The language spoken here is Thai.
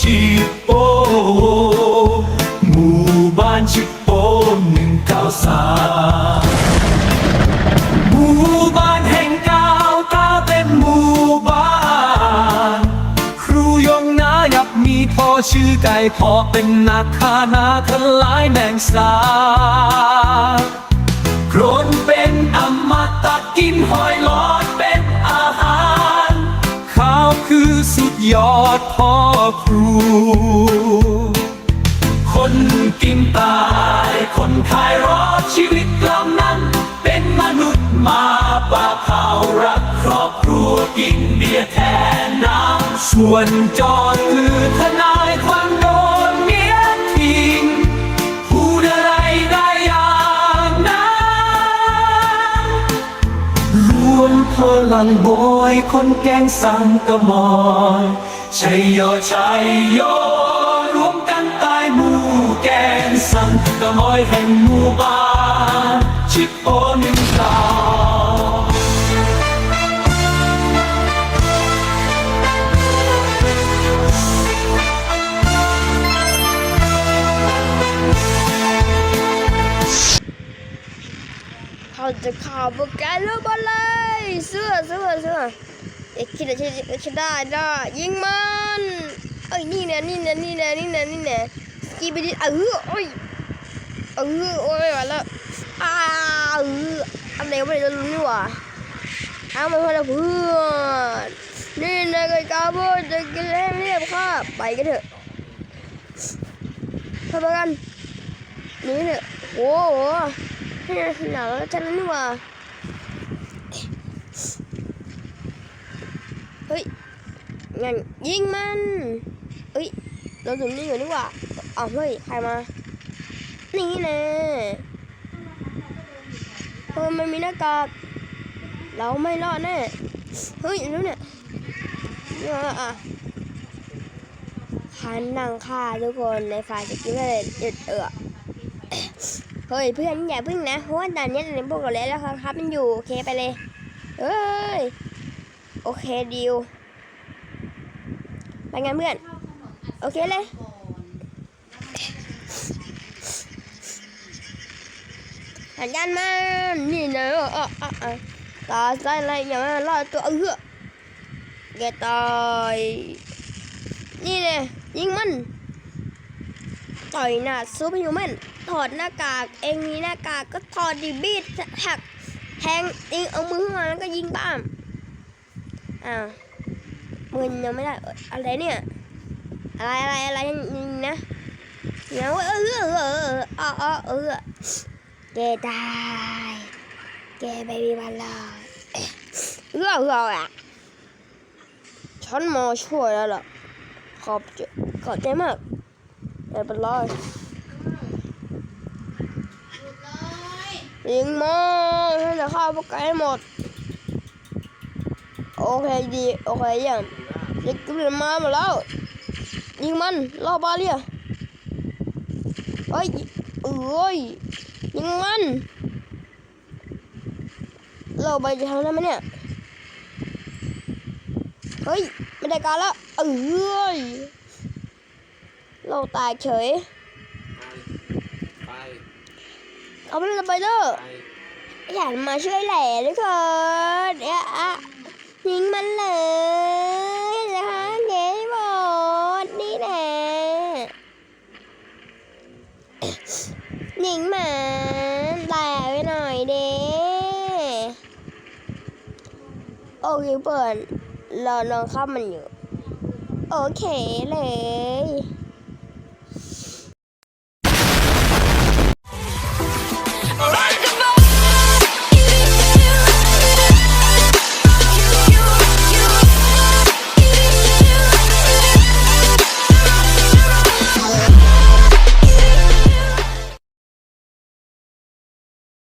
ชิโปหมู่บ้านชิโปหนึ่งเก้าสามหมู่บ้านแห่งก้าวตาเป็นหมู่บ้าน ครูยงนายับมีพ่อชื่อไก่พ่อเป็นนักฆ่านาทลายแมงสาโครนเป็นอมตะกินหอยหลอดเป็นอาหาร ข้าวคือสุดยอด รูคนกินตาย คนขายรอชีวิตเหล่านั้น เป็นมนุษย์มาปาเผารักครอบครัวกินเบียร์แทนน้ำส่วนจอดคือทนายความโดนเมียทิ้งพูดอะไรได้อย่างนั้นรวมพลังโบอยคนแกงสังกะมอย ชัยโยชัยโยรวมกันตายหมู่แกงสังกะมอยแห่งหมู่บ้านชิปโอนึ่งตาเขาจะข่าวโปรแกรมแล้วบอลเลยเสื้อเสื้อเสื้อ เอ็กคิดอะไรคิดได้ได้ยิงมันเอ้ยนี่เนี่ยนี่เนี่ยนี่เนี่ยนี่เนี่ยนี่เนี่ยสกีไปดิเออโอ้ยเออโอ้ยไม่ไหวแล้วอ้าเอออะไรก็ไม่ได้รู้นี่หว่าเอามาเพื่อนเพื่อนนี่นะไอ้กาโบจะกินให้เรียบค่ะไปกันเถอะไปไปกันนี่เนี่ยโอ้โหให้หนาวแล้วจันนี่หว่า ฮ้ยงั้นยิงมันเฮ้ย เราถึงนี่อยู่นี่ว่าอ้าวเฮ้ย ใครมา นี่แน่เฮ้ยมันมีหน้ากาก เราไม่รอดแน่ เฮ้ยนู้นเนี่ยนี่ยอะคันนั่งฆ่าทุกคนในฝ่ายสกิลเลยเอดเออเฮ้ยเพื่อนอย่าพึ่งนะเพราะว่าตอนนี้ในพวกเราแล้วครับครับมันอยู่โอเคไปเลยเอ้ย โอเคดีลไปงานเพื่อน โอเคเลย สัญญาณมันนี่นะเออเออเออเออตาใจอะไรอย่างนั้นรอดตัวเออแกตายนี่เลยยิงมัน ต่อยหน้าซูเปอร์ฮิวแมนถอดหน้ากาก เองมีหน้ากากก็ถอดดิบีดหักแทงยิงเอามือขึ้นมาแล้วก็ยิงบ้าม อ้าวมือยังไม่ได้อะไรเนี่ย อะไรอะไรอะไรยิงนะเนี่ยเว้ยเออเออเออเออเออเกตายแกไปมีวันลอยเออเอออะฉันมาช่วยแล้วล่ะขอบจขอบใจมากไม่เป็นไรยิงมาให้จะฆ่าพวกแกให้หมด โอเคดีโอเคเยังเด็กกำลังมาหมดแล้วยิงมันล่อบาเลียเฮ้ยเอ้ยยิงมันเราไปจะทำได้ไหมเนี่ยเฮ้ยไม่ได้การแล้วเอ้ยเราตายเฉยไปเอาไปเลยสไปเดอร์ไปอยากมาช่วยแหล่ด้วยคนเอะอะ ยิงมันเลยนะคะเก๋หมดนี่แหละยิงมันแต่ไปหน่อยเด้โอเคเปิดรอน้องเข้ามันอยู่ โอเคเลย